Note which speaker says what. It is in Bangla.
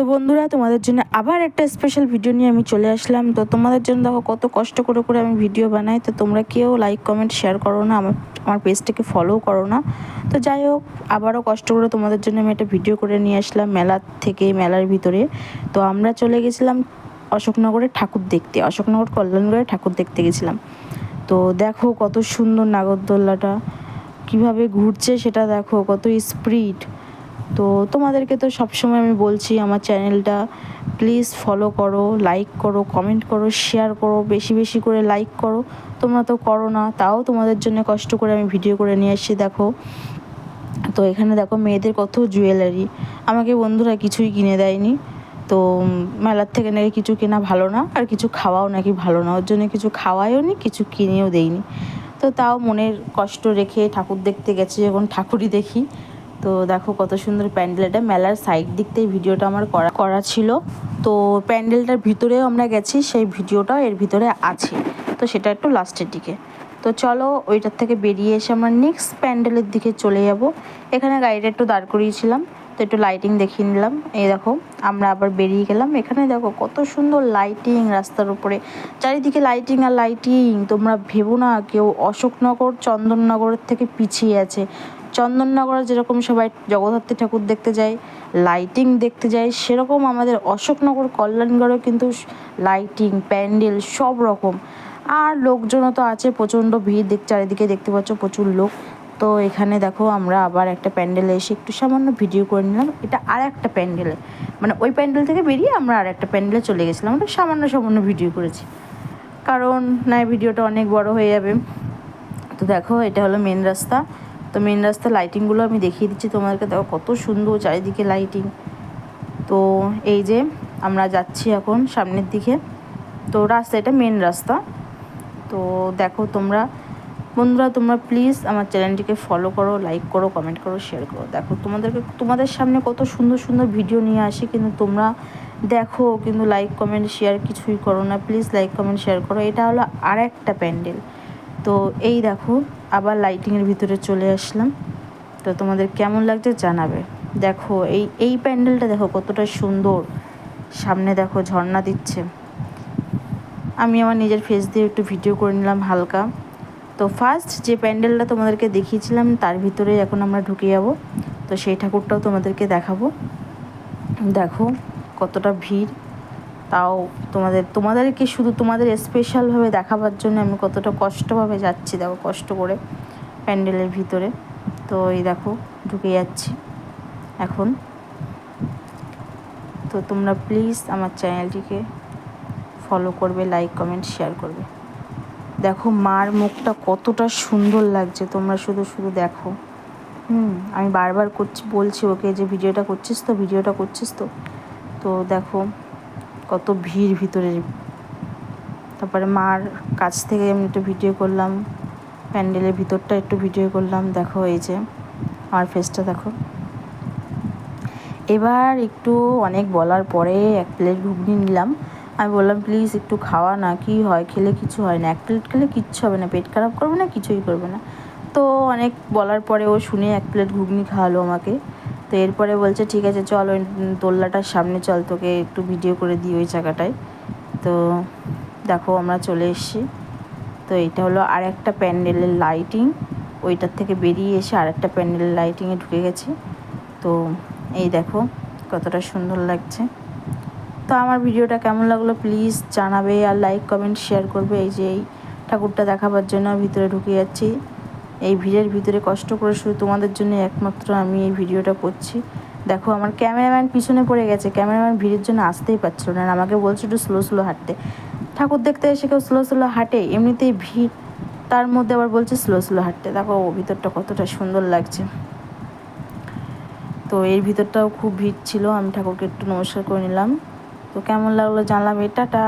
Speaker 1: তো বন্ধুরা, তোমাদের জন্য আবার একটা স্পেশাল ভিডিও নিয়ে আমি চলে আসলাম। তো তোমাদের জন্য দেখো কত কষ্ট করে করে আমি ভিডিও বানাই। তো তোমরা কেউ লাইক কমেন্ট শেয়ার করো না, আমার আমার পেজটাকে ফলো করো না। তো যাই হোক, আবারও কষ্ট করে তোমাদের জন্য আমি একটা ভিডিও করে নিয়ে আসলাম মেলার থেকে, মেলার ভিতরে। তো আমরা চলে গেছিলাম অশোকনগরে ঠাকুর দেখতে, অশোকনগর কল্যাণগড়ে ঠাকুর দেখতে গেছিলাম। তো দেখো কত সুন্দর নাগরদোল্লাটা, কীভাবে ঘুরছে সেটা দেখো, কত স্পিড তো তোমাদেরকে তো সবসময় আমি বলছি, আমার চ্যানেলটা প্লিজ ফলো করো লাইক করো কমেন্ট করো শেয়ার করো, বেশি বেশি করে লাইক করো। তোমরা তো করো না, তাও তোমাদের জন্য কষ্ট করে আমি ভিডিও করে নিয়ে আসছি, দেখো। তো এখানে দেখো মেয়েদের কত জুয়েলারি আমাকে বন্ধুরা কিছুই কিনে দেয়নি। তো মেলার থেকে নাকি কিছু কেনা ভালো না, আর কিছু খাওয়াও নাকি ভালো না। ওর জন্য কিছু খাওয়ায়ও নি, কিছু কিনেও দেয়নি। তো তাও মনের কষ্ট রেখে ঠাকুর দেখতে গেছি, যখন ঠাকুরই দেখি। তো দেখো কত সুন্দর প্যান্ডেল, এটা মেলার সাইড দিক থেকে ভিডিওটা আমার করা করা ছিল। তো প্যান্ডেলটার ভিতরেও আমরা গেছি, সেই ভিডিওটাও এর ভিতরে আছে। তো সেটা একটু লাস্টের দিকে। তো চলো ওইটার থেকে বেরিয়ে এসে আমরা নেক্সট প্যান্ডেলের দিকে চলে যাব। এখানে গাড়িটা একটু দাঁড় করিয়েছিলাম, তো একটু লাইটিং দেখিয়ে নিলাম। এই দেখো, আমরা আবার বেরিয়ে গেলাম। এখানে দেখো কত সুন্দর লাইটিং রাস্তার উপরে। চারিদিকে লাইটিং আর লাইটিং তোমরা ভেবো না, কেউ অশোকনগর, চন্দননগরের থেকে পিছিয়ে আছে। চন্দননগরে যেরকম সবাই জগদ্ধাত্রী ঠাকুর দেখতে যায় লাইটিং দেখতে যায়, সেরকম আমাদের অশোকনগর কল্যাণগড়েও কিন্তু লাইটিং প্যান্ডেল সব রকম। আর লোকজনও তো আছে, প্রচণ্ড ভিড় দেখ, চারিদিকে দেখতে পাচ্ছ প্রচুর লোক। তো এখানে দেখো আমরা আবার একটা প্যান্ডেলে এসে একটু সামান্য ভিডিও করে নিলাম। এটা আর একটা প্যান্ডেলে। মানে ওই প্যান্ডেল থেকে বেরিয়ে আমরা আর একটা প্যান্ডেলে চলে গেছিলাম। ওটা সামান্য সামান্য ভিডিও করেছি। কারণ না ভিডিওটা অনেক বড় হয়ে যাবে। তো দেখো, এটা হলো মেন রাস্তা। তো মেন রাস্তার লাইটিংগুলো আমি দেখিয়ে দিচ্ছি তোমাদেরকে। দেখো কত সুন্দর চারিদিকে লাইটিং তো এই যে আমরা যাচ্ছি এখন সামনের দিকে। তো রাস্তা এটা মেন রাস্তা। তো দেখো তোমরা, বন্ধুরা তোমরা প্লিজ আমার চ্যানেলটিকে ফলো করো লাইক করো কমেন্ট করো শেয়ার করো। দেখো তোমাদেরকে, তোমাদের সামনে কত সুন্দর সুন্দর ভিডিও নিয়ে আসি, কিন্তু তোমরা দেখো, কিন্তু লাইক কমেন্ট শেয়ার কিছুই করো না। প্লিজ লাইক কমেন্ট শেয়ার করো। এটা হলো আর একটা প্যান্ডেল। তো এই দেখো আবার লাইটিংয়ের ভিতরে চলে আসলাম। তো তোমাদের কেমন লাগছে জানাবে। দেখো, এই এই প্যান্ডেলটা দেখো কতটা সুন্দর। সামনে দেখো ঝর্ণা দিচ্ছে। আমি আমার নিজের ফেস দিয়ে একটু ভিডিও করে নিলাম হালকা। তো ফার্স্ট যে প্যান্ডেলটা তোমাদেরকে দেখিয়েছিলাম, তার ভিতরে এখন আমরা ঢুকে যাব। তো সেই ঠাকুরটাও তোমাদেরকে দেখাবো। দেখো কতটা ভিড়। তাও তোমাদের, তোমাদেরকে শুধু তোমাদের স্পেশালভাবে দেখাবার জন্য আমি কতটা কষ্টভাবে যাচ্ছি, দেখো কষ্ট করে প্যান্ডেলের ভিতরে। তো এই দেখো, ঢুকে যাচ্ছি এখন। তো তোমরা প্লিজ আমার চ্যানেলটিকে ফলো করবে লাইক কমেন্ট শেয়ার করবে। দেখো, মার মুখটা কতটা সুন্দর লাগছে, তোমরা শুধু শুধু দেখো। হুম, আমি বারবার করছি, বলছি ওকে যে ভিডিওটা করছিস তো, ভিডিওটা করছিস তো? তো দেখো কত ভিড় ভিতরে। তারপরে মার কাছ থেকে আমি একটু ভিডিও করলাম, প্যান্ডেলের ভিতরটা একটু ভিডিও করলাম, দেখো এই যে আমার ফেসটা দেখো। এবার একটু অনেক বলার পরে এক প্লেট ঘুগনি নিলাম। আমি বললাম প্লিজ একটু খাওয়া না, কি হয়? খেলে কিছু হয় না। এক প্লেট খেলে কিচ্ছু হবে না, পেট খারাপ করবে না, কিছুই করবে না। তো অনেক বলার পরে ও শুনে এক প্লেট ঘুগনি খাওয়ালো আমাকে। তো এরপরে বলছে, ঠিক আছে, চল ওই দোল্লাটার সামনে, চল তোকে একটু ভিডিও করে দিই ওই জায়গাটায়। তো দেখো আমরা চলে এসেছি। তো এটা হলো আর একটা প্যান্ডেলের লাইটিং ওইটার থেকে বেরিয়ে এসে আর একটা প্যান্ডেলের লাইটিংয়ে ঢুকে গেছি। তো এই দেখো কতটা সুন্দর লাগছে। তো আমার ভিডিওটা কেমন লাগল প্লিজ জানাবে আর লাইক কমেন্ট শেয়ার করবে। এই যে এই ঠাকুরটা দেখাবার জন্য ভিতরে ঢুকে যাচ্ছি। এই ভিড়ের ভিতরে কষ্ট করে শুধু তোমাদের জন্য একমাত্র আমি এই ভিডিওটা করছি। দেখো, আমার ক্যামেরাম্যান পিছনে পড়ে গেছে। ক্যামেরাম্যান ভিড়ের জন্য আসতেই পারছিল না। আমাকে বলছে একটু স্লো স্লো হাঁটতে। ঠাকুর দেখতে এসে কেউ স্লো স্লো হাঁটে। এমনিতেই ভিড়, তার মধ্যে আবার বলছে স্লো স্লো হাঁটতে। দেখো, ও ভিতরটা কতটা সুন্দর লাগছে। তো এর ভিতরটাও খুব ভিড় ছিল। আমি ঠাকুরকে একটু নমস্কার করে নিলাম। তো কেমন লাগল জানলাম এটাটা